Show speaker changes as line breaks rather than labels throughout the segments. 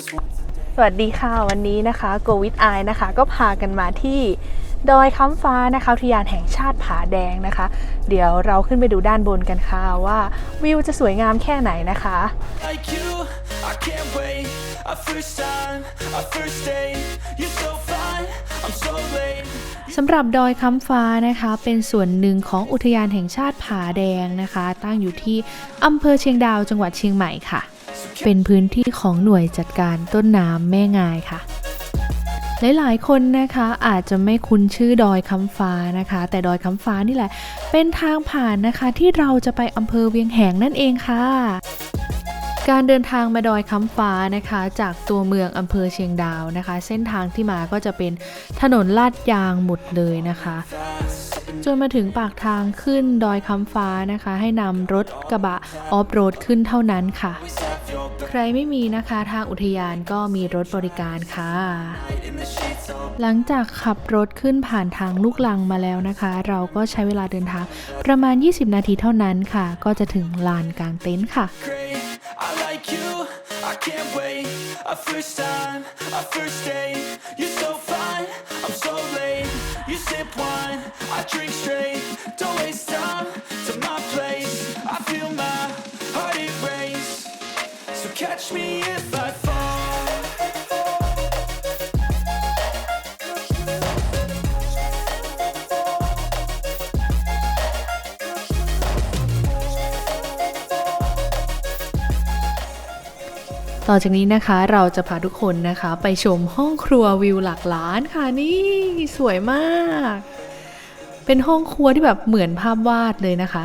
was once
สวัสดีค่ะวันนี้นะคะโกวิดไอนะคะ ก็พากันมาที่ดอยค้ำฟ้านะคะอุทยานแห่งชาติผาแดงนะคะ เดี๋ยวเราขึ้นไปดูด้านบนกันค่ะว่าวิวจะสวยงามแค่ไหนนะคะ
like you. I can't wait. A first time, a first date. You're so fine, I'm so late.
สำหรับดอยค้ำฟ้านะคะเป็นส่วนหนึ่งของอุทยานแห่งชาติผาแดงนะคะ ตั้งอยู่ที่อำเภอเชียงดาวจังหวัดเชียงใหม่ค่ะ เป็นพื้นที่ของหน่วยจัดการต้นน้ำแม่งายค่ะ หลายๆ คนนะคะอาจจะไม่คุ้นชื่อดอยคำฟ้านะคะ แต่ดอยคำฟ้านี่แหละ เป็นทางผ่านนะคะที่เราจะไปอำเภอเวียงแหงนั่นเองค่ะการเดินทางมาดอยคำฟ้านะคะ จากตัวเมืองอำเภอเชียงดาวนะคะ เส้นทางที่มาก็จะเป็นถนนลาดยางหมดเลยนะคะ จนมาถึงปากทางขึ้นดอยคำฟ้านะคะ ให้นำรถกระบะออฟโรดขึ้นเท่านั้นค่ะ ใครไม่มีนะคะทางอุทยานก็มีรถบริการค่ะ หลังจากขับรถขึ้นผ่านทางลูกลังมาแล้วนะคะ เราก็ใช้เวลาเดินทางประมาณ 20 นาทีเท่านั้นค่ะ ก็จะถึงลานกลางเต็นท์ค่ะ
I drink straight Don't waste time to my place catch me if I fall.
ต่อจากนี้นะคะเราจะพาทุกคนนะคะไปชมห้องครัววิวหลักล้านค่ะนี่สวยมาก เป็นห้องครัวที่แบบเหมือนภาพวาดเลยนะคะ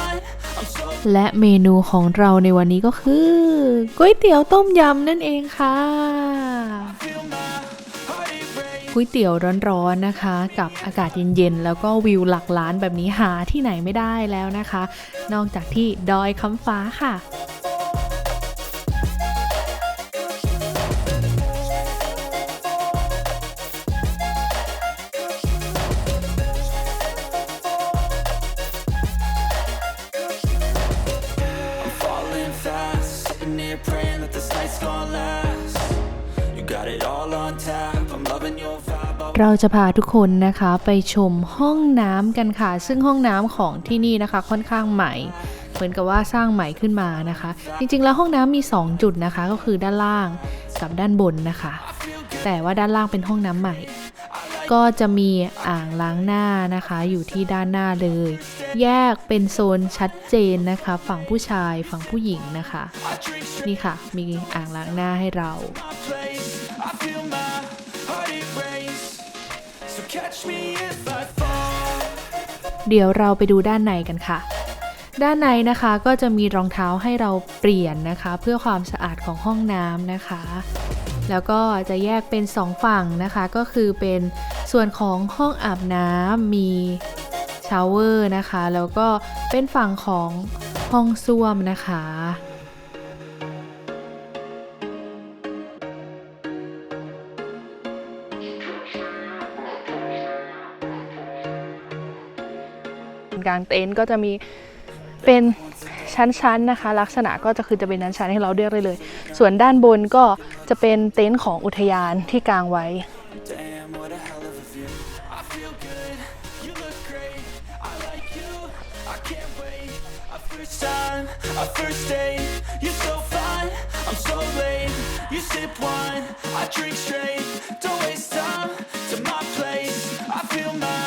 และเมนูของเราในวันนี้ก็คือก๋วยเตี๋ยวต้มยำนั่นเองค่ะก๋วยเตี๋ยวร้อนๆนะคะ กับอากาศเย็นๆ แล้วก็วิวหลักล้านแบบนี้หาที่ไหนไม่ได้แล้วนะคะ นอกจากที่ดอยคำฟ้าค่ะ เราจะพาทุกคนนะคะไปชมห้องน้ำกันค่ะ ซึ่งห้องน้ำของที่นี่นะคะค่อนข้างใหม่ เหมือนกับว่าสร้างใหม่ขึ้นมานะคะ จริงๆ แล้วห้องน้ำมี 2 จุดนะคะ ก็คือด้านล่างกับด้านบนนะคะ แต่ว่าด้านล่างเป็นห้องน้ำใหม่ ก็จะมีอ่างล้างหน้านะคะ อยู่ที่ด้านหน้าเลย แยกเป็นโซนชัดเจนนะคะ ฝั่งผู้ชายฝั่งผู้หญิงนะคะ นี่ค่ะ มีอ่างล้างหน้าให้เรา เดี๋ยวเราไปดูด้านในกันค่ะ ด้านในนะคะก็จะมีรองเท้าให้เราเปลี่ยนนะคะ เพื่อความสะอาดของห้องน้ำนะคะ แล้วก็จะแยกเป็นสองฝั่งนะคะ ก็คือเป็นส่วนของห้องอาบน้ำมีชาวเวอร์นะคะ แล้วก็เป็นฝั่งของห้องส้วมนะคะ
กลางเต็นท์ก็จะมีเป็นชั้นๆนะคะ ลักษณะก็จะคือจะเป็นชั้นๆให้เราเลือกได้เลย ส่วนด้านบนก็จะเป็นเต็นท์ของอุทยานที่กางไว้
Damn, what a hell of a view. I feel good, you look great. I like you, I can't wait. A first time, a first date. You're so fine, I'm so late. You sip wine, I drink straight. Don't waste time to my place. I feel my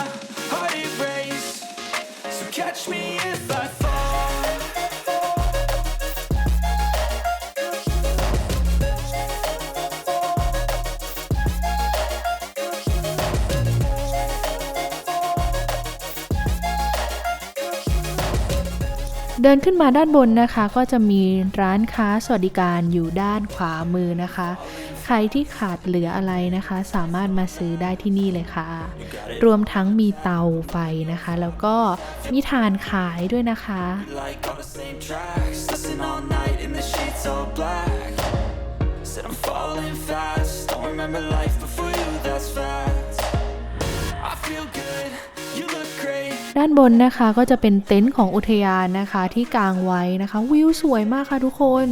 heart it race. Catch me if I fall.
เดินขึ้นมาด้านบนนะคะก็จะมีร้านค้าสวัสดิการอยู่ด้านขวามือนะคะ ใครที่ขาดเหลืออะไรนะคะ สามารถมาซื้อได้ที่นี่เลยค่ะ รวมทั้งมีเตาไฟนะคะ แล้วก็มีทานขายด้วยนะคะ
I feel good
ด้านบนนะคะก็จะเป็นเต็นท์ของอุทยานนะคะที่กางไว้นะคะ วิวสวยมากค่ะทุกคน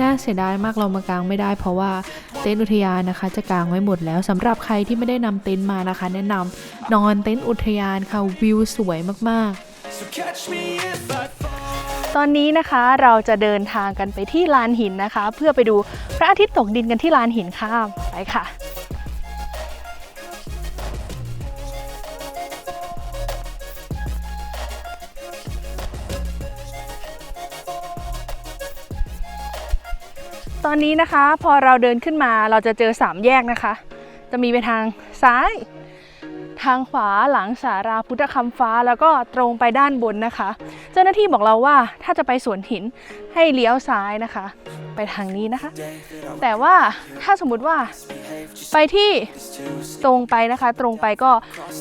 น่าเสียดายมากเรามากางไม่ได้ เพราะว่าเต็นท์อุทยานนะคะ จะกางไว้หมดแล้วสำหรับใครที่ไม่ได้นำเต็นท์มานะคะ แนะนำนอนเต็นท์อุทยานค่ะวิวสวยมากๆ
So catch me if I fall.
ตอนนี้นะคะเราจะเดินทางกันไปที่ลานหินนะคะ เพื่อไปดูพระอาทิตย์ตกดินกันที่ลานหินข้ามไปค่ะ ตอนนี้นะคะ พอเราเดินขึ้นมาเราจะเจอสามแยกนะคะ จะมีไปทางซ้าย ทางขวาหลังสาราพุทธคำฟ้าแล้วก็ตรงไปด้านบนนะคะ เจ้าหน้าที่บอกเราว่าถ้าจะไปสวนหินให้เลี้ยวซ้ายนะคะ ไปทางนี้นะคะ แต่ว่าถ้าสมมุติว่าไปที่ตรงไปนะคะ ตรงไปก็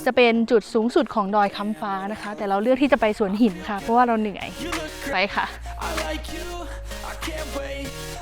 จะเป็นจุดสูงสุดของดอยคำฟ้านะคะ แต่เราเลือกที่จะไปสวนหินค่ะ เพราะว่าเราเหนื่อยไปค่ะ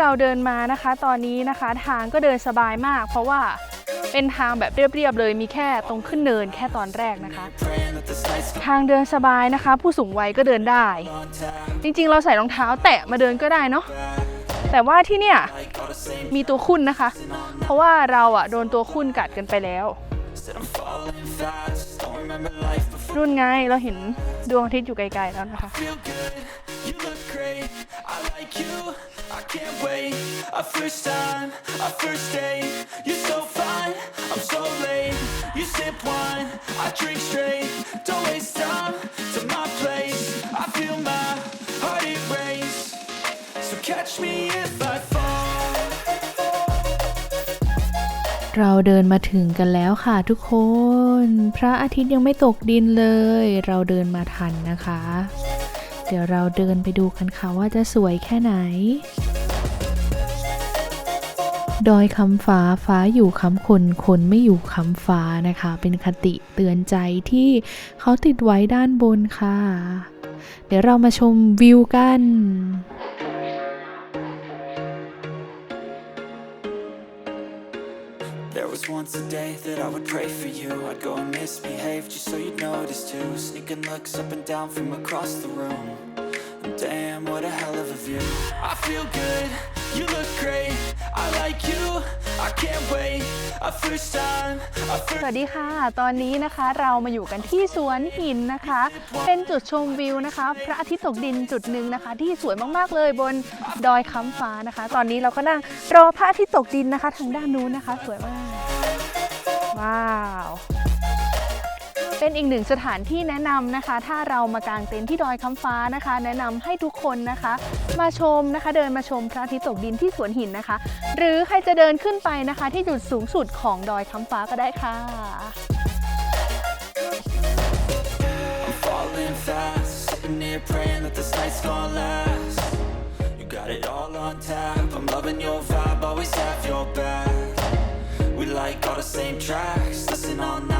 เราเดินมานะคะ ตอนนี้นะคะทางก็เดินสบายมาก เพราะว่าเป็นทางแบบเรียบๆเลยมีแค่ตรงขึ้นเนินแค่ตอนแรกนะคะ ทางเดินสบายนะคะ ผู้สูงวัยก็เดินได้ จริงๆ เราใส่รองเท้าแตะมาเดินก็ได้เนาะแต่ว่าที่เนี่ยมีตัวคุ้นนะคะ เพราะว่าเราอะโดนตัวคุ้นกัดกันไปแล้วรุ่นไงเราเห็นดวงอาทิตย์อยู่ไกลๆแล้วนะคะ
Feel good, you look great. I like you, I can't wait. Our first time, our first date. You're so fine, I'm so late. You sip wine, I drink straight. Don't waste time to my place. I feel my heart erase. So catch me if I fall.
เราเดินมาถึงกันแล้วค่ะทุกคน พระอาทิตย์ยังไม่ตกดินเลย เราเดินมาทันนะคะ เดี๋ยวเราเดินไปดูกันค่ะว่าจะสวยแค่ไหน ดอยคำฟ้าฟ้าอยู่คำคนคนไม่อยู่คำฟ้านะคะ เป็นคติเตือนใจที่เขาติดไว้ด้านบนค่ะ เดี๋ยวเรามาชมวิวกัน
once a day that I would pray for you. I'd go and misbehave just so you'd notice too. Sneaking looks up and down from across the room. And damn, what a hell of a view. I feel good, you look great. I like you, I can't wait. Our first time, a
ส
first
วัสดีค่ะ ตอนนี้นะคะเรามาอยู่กันที่สวนหินนะคะ เป็นจุดชมวิวนะคะ พระอาทิตย์ตกดินจุดหนึ่งนะคะ ที่สวยมากๆเลยบนดอยค้ำฟ้านะคะ ตอนนี้เราก็นั่งรอพระอาทิตย์ตกดินนะคะ ทางด้านนู้นนะคะ สวยมาก เป็นอีกหนึ่งสถานที่แนะนำนะคะ ถ้าเรามากางเต็นท์ที่ดอยคำฟ้านะคะ แนะนำให้ทุกคนนะคะ มาชมนะคะเดินมาชมพระอาทิตย์ตกดินที่สวนหินนะคะ หรือใครจะเดินขึ้นไปนะคะ ที่จุดสูงสุดของดอยคำฟ้าก็ได้ค่ะ
We like all the same tracks, listen all night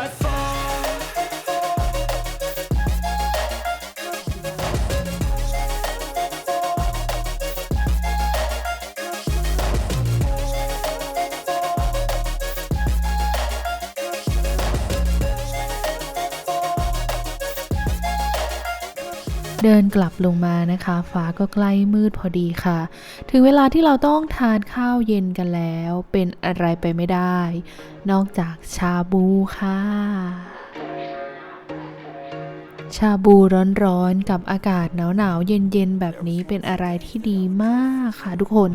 เดินกลับลงมานะคะ ฟ้าก็ใกล้มืดพอดีค่ะ ถึงเวลาที่เราต้องทานข้าวเย็นกันแล้ว เป็นอะไรไปไม่ได้ นอกจากชาบูค่ะ ชาบูร้อนๆกับอากาศหนาวๆเย็นๆแบบนี้เป็นอะไรที่ดีมากค่ะทุกคน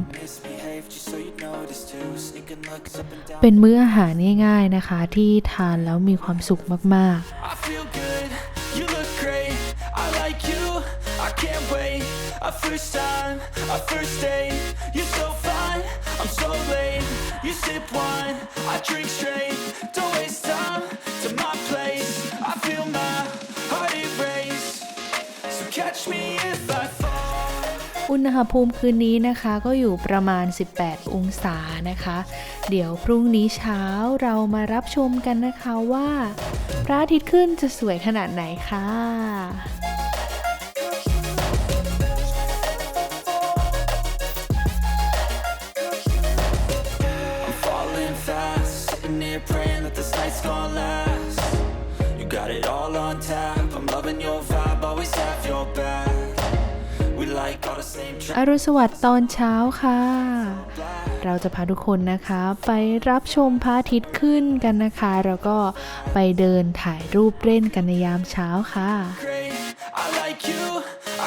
เป็นมื้ออาหารง่าย ๆนะคะ ที่ทานแล้วมีความสุขมากๆ
can't wait. A first time, a first date. You're so fine, I'm so late. You sip wine, I drink straight. Don't waste time to my place. I feel my heart erase. So catch me if I fall.
อุณหภูมิคืนนี้นะคะก็อยู่ประมาณ 18 องศานะคะ เดี๋ยวพรุ่งนี้เช้าเรามารับชมกันนะคะว่า พระอาทิตย์ขึ้นจะสวยขนาดไหนคะ่ะ
that this night's gonna last. You got it all on tap. I'm loving your vibe, always have your back. We like all the same
อรุณสวัสดิ์ตอนเช้าค่ะ เราจะพาทุกคนนะคะ ไปรับชมพระอาทิตย์ขึ้นกันนะคะ แล้วก็ไปเดินถ่ายรูปเล่นกันในยามเช้าค่ะ
great. I like you, I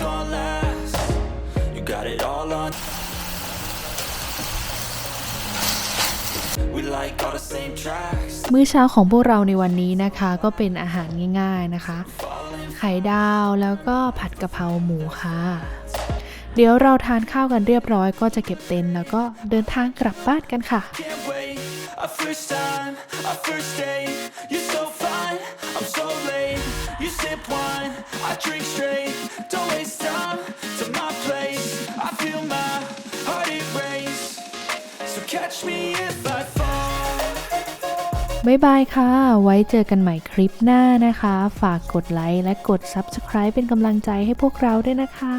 fall. 'Cause night's gonna last. You got it all on. We like all the same tracks.
มื้อเช้าของพวกเราในวันนี้นะคะ ก็เป็นอาหารง่ายๆนะคะ
Falling
ไข่ดาวแล้วก็ผัดกะเพราหมูค่ะ เดี๋ยวเราทานข้าวกันเรียบร้อยก็จะเก็บเต็นท์แล้วก็เดินทางกลับบ้านกันค่ะ
can't wait. A first time, a first date. You're so fine, I'm so late. You sip wine, I drink straight. Don't waste time to my place. I feel my heart erase. So catch me if I fall.
บายบายค่ะ ไว้เจอกันใหม่คลิปหน้านะคะ ฝากกดไลค์และกด Subscribe เป็นกำลังใจให้พวกเราด้วยนะคะ